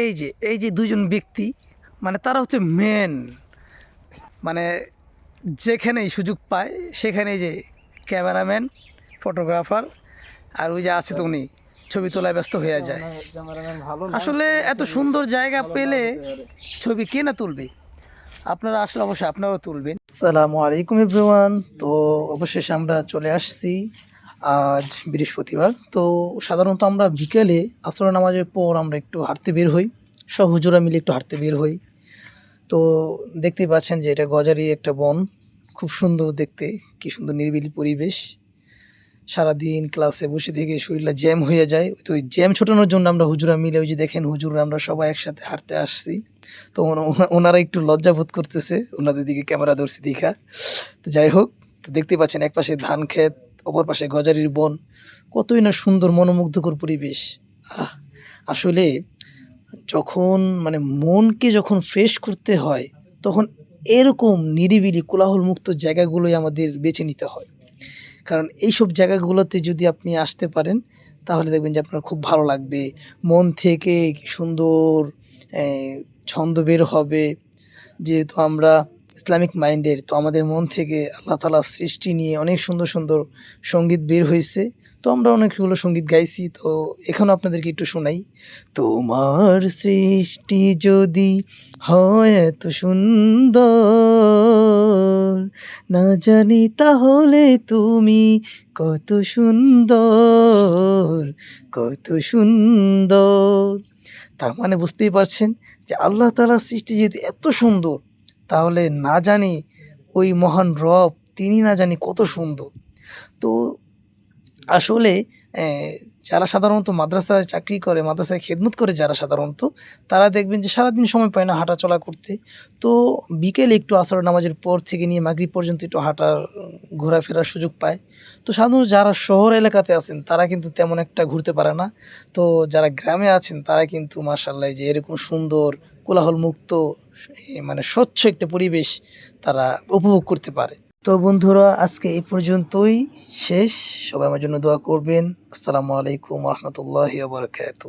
এই যে এই যে দুজন ব্যক্তি মানে তারা হচ্ছে মেন মানে যেখানেই সুযোগ পায় সেখানেই যে ক্যামেরাম্যান ফটোগ্রাফার আর ওই যে আছে তো উনি ছবি তোলায় ব্যস্ত হয়ে যায়। আসলে এত সুন্দর জায়গা পেলে ছবি কে না তুলবে? আপনারা আসলে অবশ্যই আপনারাও তুলবেন। আসসালামু আলাইকুম এভরিওয়ান। তো অবশেষে আমরা চলে আসছি আজ বৃহস্পতিবার। তো সাধারণত আমরা বিকেলে আসর নামাজের পর আমরা একটু হাঁটতে বের হই। সব হুজুরা মিলে একটু হাঁটতে বের হই। তো দেখতেই পাচ্ছেন যে এটা গজারি একটা বন। খুব সুন্দর দেখতে, কি সুন্দর নিরিবিলি পরিবেশ। সারাদিন ক্লাসে বসে থেকে শরীরটা জ্যাম হয়ে যায়। তো ওই জ্যাম ছোটানোর জন্য আমরা হুজুরা মিলে ওই যে দেখেন হুজুরা আমরা সবাই একসাথে হাঁটতে আসছি। তো ওনা- ওনা- ওনারা একটু লজ্জা বোধ করতেছে, ওনাদের দিকে ক্যামেরা ধরছি দেখা। তো যাই হোক, তো দেখতে পাচ্ছেন এক পাশে ধান ক্ষেত অপর পাশে গজারির বন। কতই না সুন্দর, মনোমুগ্ধকর পরিবেশ। আহ, আসলে যখন মানে মনকে যখন ফ্রেশ করতে হয়, তখন এরকম নিরিবিলি কোলাহল মুক্ত জায়গাগুলোই আমাদের বেছে নিতে হয়। কারণ এইসব জায়গাগুলোতে যদি আপনি আসতে পারেন, তাহলে দেখবেন যে আপনার খুব ভালো লাগবে। মন থেকে সুন্দর ছন্দ বের হবে। যেহেতু আমরা ইসলামিক মাইন্ডের তো আমাদের মন থেকে আল্লাহ তালার সৃষ্টি নিয়ে অনেক সুন্দর সুন্দর সংগীত বের হয়েছে। তো আমরা অনেকগুলো সংগীত গাইছি, তো এখানেও আপনাদেরকে একটু শোনাই। তোমার সৃষ্টি যদি হয় এত সুন্দর, না জানি তাহলে তুমি কত সুন্দর কত সুন্দর। তার মানে বুঝতেই পারছেন যে আল্লাহ তালার সৃষ্টি যেহেতু এত সুন্দর তাহলে না জানি ওই মহান রব তিনি না জানি কত সুন্দর। তো আসলে যারা সাধারণত মাদ্রাসায় চাকরি করে, মাদ্রাসায় খেদমত করে যারা সাধারণত, তারা দেখবেন যে সারাদিন সময় পায় না হাঁটা চলা করতে। তো বিকেলে একটু আসর নামাজের পর থেকে নিয়ে মাগরিব পর্যন্ত একটু হাঁটার, ঘোরাফেরার সুযোগ পায়। তো সাধারণত যারা শহর এলাকাতে আছেন, তারা কিন্তু তেমন একটা ঘুরতে পারে না। তো যারা গ্রামে আছেন, তারা কিন্তু মার্শাল্লাহ যে এরকম সুন্দর কোলাহল মুক্ত মানে স্বচ্ছ একটা পরিবেশ তারা উপভোগ করতে পারে। তো বন্ধুরা, আজকে এই পর্যন্তই। শেষ। সবাই আমার জন্য দোয়া করবেন। আসসালামু আলাইকুম রহমতুল্লাহ বারকাত